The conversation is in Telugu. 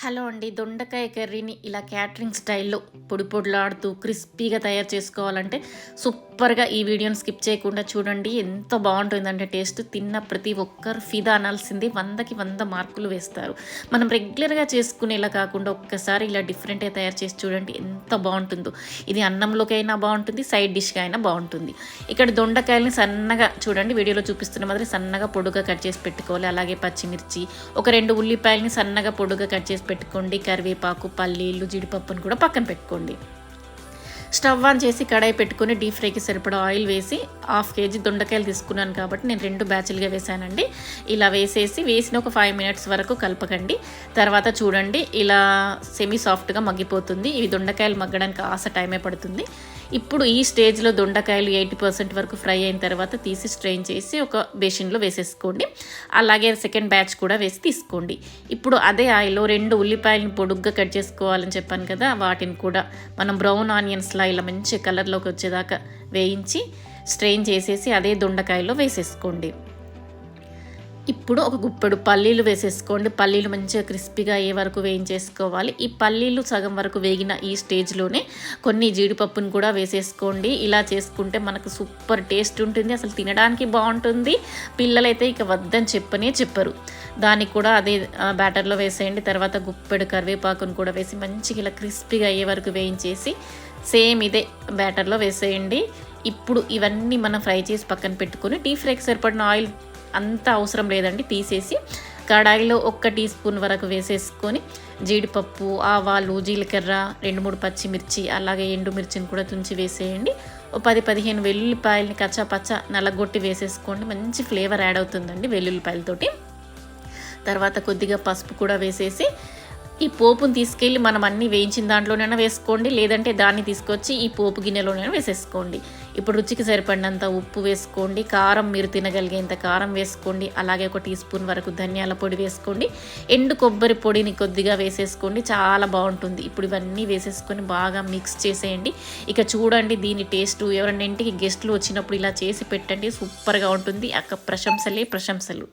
హలో అండి దొండకాయ కర్రీని ఇలా క్యాటరింగ్ స్టైల్లో పొడి పొడిలాడుతూ క్రిస్పీగా తయారు చేసుకోవాలంటే సూపర్గా ఈ వీడియోని స్కిప్ చేయకుండా చూడండి. ఎంత బాగుంటుందంటే టేస్ట్. తిన్న ప్రతి ఒక్కరు ఫిదా అనాల్సింది. వందకి వంద మార్కులు వేస్తారు. మనం రెగ్యులర్గా చేసుకునేలా కాకుండా ఒక్కసారి ఇలా డిఫరెంట్గా తయారు చేసి చూడండి. ఎంత బాగుంటుందో. ఇది అన్నంలోకి అయినా బాగుంటుంది సైడ్ డిష్గా అయినా బాగుంటుంది. ఇక్కడ దొండకాయలని సన్నగా చూడండి. వీడియోలో చూపిస్తున్న మాదిరి సన్నగా పొడుగా కట్ చేసి పెట్టుకోవాలి. అలాగే పచ్చిమిర్చి ఒక రెండు ఉల్లిపాయలని సన్నగా పొడుగా కట్ చేసి పెట్టుకోండి. కరివేపాకు పల్లీలు జీడిపప్పును కూడా పక్కన పెట్టుకోండి. స్టవ్ ఆన్ చేసి కడాయి పెట్టుకుని డీప్ ఫ్రైకి సరిపడా ఆయిల్ వేసి హాఫ్ కేజీ దొండకాయలు తీసుకున్నాను కాబట్టి నేను రెండు బ్యాచ్లుగా వేసానండి ఇలా వేసేసి వేసిన ఒక ఫైవ్ మినిట్స్ వరకు కలపకండి. తర్వాత చూడండి ఇలా సెమీ సాఫ్ట్గా మగ్గిపోతుంది. ఇవి దొండకాయలు మగ్గడానికి ఆస టైమే పడుతుంది. ఇప్పుడు ఈ స్టేజ్లో దొండకాయలు ఎయిటీ పర్సెంట్ వరకు ఫ్రై అయిన తర్వాత తీసి స్ట్రెయిన్ చేసి ఒక బేసిన్లో వేసేసుకోండి. అలాగే సెకండ్ బ్యాచ్ కూడా వేసి తీసుకోండి. ఇప్పుడు అదే ఆయిల్లో రెండు ఉల్లిపాయలను పొడుగ్గా కట్ చేసుకోవాలని చెప్పాను కదా వాటిని కూడా మనం బ్రౌన్ ఆనియన్స్లా ఇలా మంచి కలర్లోకి వచ్చేదాకా వేయించి స్ట్రెయిన్ చేసేసి అదే దొండకాయలో వేసేసుకోండి. ఇప్పుడు ఒక గుప్పెడు పల్లీలు వేసేసుకోండి. పల్లీలు మంచిగా క్రిస్పీగా అయ్యే వరకు వేయించేసుకోవాలి. ఈ పల్లీలు సగం వరకు వేగిన ఈ స్టేజ్లోనే కొన్ని జీడిపప్పును కూడా వేసేసుకోండి. ఇలా చేసుకుంటే మనకు సూపర్ టేస్ట్ ఉంటుంది. అసలు తినడానికి బాగుంటుంది. పిల్లలైతే ఇక వద్దని చెప్పనే చెప్పరు. దానికి కూడా అదే బ్యాటర్లో వేసేయండి. తర్వాత గుప్పెడు కరివేపాకును కూడా వేసి మంచిగా ఇలా క్రిస్పీగా అయ్యే వరకు వేయించేసి సేమ్ ఇదే బ్యాటర్లో వేసేయండి. ఇప్పుడు ఇవన్నీ మనం ఫ్రై చేసి పక్కన పెట్టుకొని డీప్ ఫ్రైకి సరిపడిన ఆయిల్ అంత అవసరం లేదండి. తీసేసి కడాయిలో ఒక్క టీ స్పూన్ వరకు వేసేసుకొని జీడిపప్పు ఆవాలు జీలకర్ర రెండు మూడు పచ్చిమిర్చి అలాగే ఎండుమిర్చిని కూడా తుంచి వేసేయండి. ఓ పది పదిహేను వెల్లుల్లిపాయలని కచ్చా పచ్చ నల్లగొట్టి వేసేసుకోండి. మంచి ఫ్లేవర్ యాడ్ అవుతుందండి వెల్లుల్లిపాయలతోటి. తర్వాత కొద్దిగా పసుపు కూడా వేసేసి ఈ పోపుని తీసుకెళ్ళి మనం అన్ని వేయించిన దాంట్లోనైనా వేసుకోండి. లేదంటే దాన్ని తీసుకొచ్చి ఈ పోపు గిన్నెలోనైనా వేసేసుకోండి. ఇప్పుడు రుచికి సరిపడినంత ఉప్పు వేసుకోండి. కారం మీరు తినగలిగేంత కారం వేసుకోండి. అలాగే ఒక టీ స్పూన్ వరకు ధనియాల పొడి వేసుకోండి. ఎండు కొబ్బరి పొడిని కొద్దిగా వేసేసుకోండి. చాలా బాగుంటుంది. ఇప్పుడు ఇవన్నీ వేసేసుకొని బాగా మిక్స్ చేసేయండి. ఇక చూడండి దీని టేస్ట్. ఎవరైనా ఇంటికి గెస్ట్లు వచ్చినప్పుడు ఇలా చేసి పెట్టండి. సూపర్గా ఉంటుంది. అక్క ప్రశంసలే ప్రశంసలు.